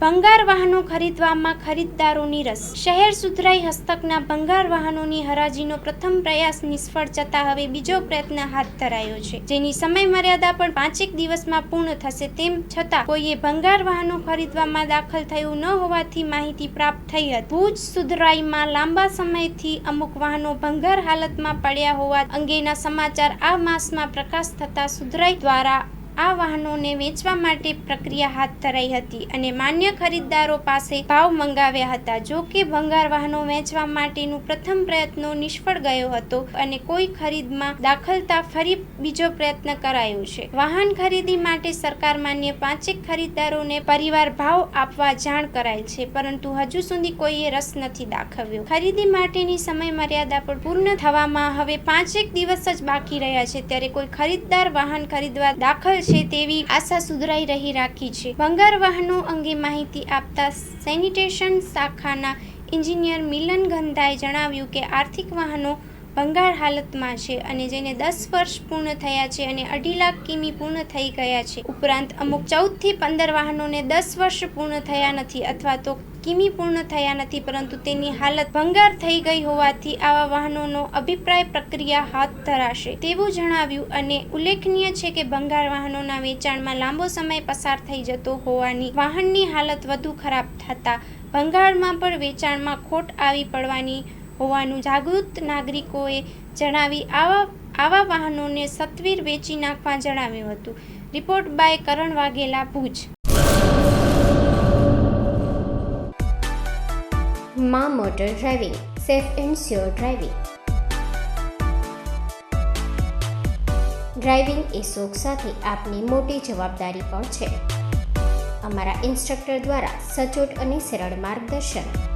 ભંગાર વાહનો ખરીદવામાં ખરીદદારોની રસ. શહેર સુધરાઈ હસ્તકના ભંગાર વાહનોની હરાજીનો પ્રથમ પ્રયાસ નિષ્ફળ જતા હવે બીજો પ્રયત્ન હાથ ધરાયો છે. જેની સમય મર્યાદા પણ પાંચેક દિવસમાં પૂર્ણ થશે તેમ છતાં કોઈએ ભંગાર વાહનો ખરીદવામાં દાખલ થયું ન હોવાથી માહિતી પ્રાપ્ત થઈ હતી. ભુજ સુધરાઈમાં લાંબા સમયથી અમુક વાહનો ભંગાર હાલતમાં પડ્યા હોવા અંગેના સમાચાર આ માસમાં પ્રકાશ થતા સુધરાઈ દ્વારા આ વાહનોને વેચવા માટે પ્રક્રિયા હાથ ધરાઈ હતી અને માન્ય ખરીદદારો પાસે ભાવ મંગાવ્યા હતા. જો કે ભંગાર વાહનો વેચવા માટેનું પ્રથમ પ્રયત્નો નિષ્ફળ ગયો હતો અને કોઈ ખરીદમાં દાખલતા ફરી બીજો પ્રયત્ન કરાયો છે. વાહન ખરીદી માટે સરકાર માન્ય પાંચેક ખરીદદારોને પરિવાર ભાવ આપવા જાણ કરાયેલ છે, પરંતુ હજુ સુધી કોઈએ રસ નથી દાખવ્યો. ખરીદી માટેની સમય મર્યાદા પણ પૂર્ણ થવામાં હવે પાંચેક દિવસ જ બાકી રહ્યા છે. ત્યારે કોઈ ખરીદદાર વાહન ખરીદવા દાખલ છે તેવી આશા સુધરાઈ રહી રાખી છે. ભંગાર વાહનો અંગે માહિતી આપતા સેનિટેશન શાખાના એન્જિનિયર મિલન ગંધાએ જણાવ્યું કે આર્થિક વાહનો ભંગાર હાલતમાં છે અને જેને દસ વર્ષ પૂર્ણ થયા છે અને અઢી લાખ કિમી પૂર્ણ થઈ ગયા છે. ઉપરાંત અમુક ચૌદથી પંદર વાહનોને દસ વર્ષ પૂર્ણ થયા નથી અથવા તો કિમી પૂર્ણ થયા નથી, પરંતુ તેની હાલત ભંગાર થઈ ગઈ હોવાથી આવા વાહનોનો અભિપ્રાય પ્રક્રિયા હાથ ધરાશે. તેવું જણાવ્યું અને ઉલ્લેખનીય છે કે ભંગાર વાહનોના વેચાણમાં લાંબો સમય પસાર થઈ જતો હોવાની વાહનની હાલત વધુ ખરાબ થતા ભંગારમાં પણ વેચાણમાં ખોટ આવી પડવાની હોવાનું જાગૃત નાગરિકોએ જણાવી આવા આવા વાહનોને સત્વીર વેચી નાખવા જણાવ્યું હતું. Report by Karan Vaghela, Bhuj. મા motor driving, safe and sure driving. Driving એ શોખ સાથે આપની મોટી જવાબદારી પણ છે. અમારા ઇન્સ્ટ્રક્ટર દ્વારા સચોટ અને સરળ માર્ગદર્શન.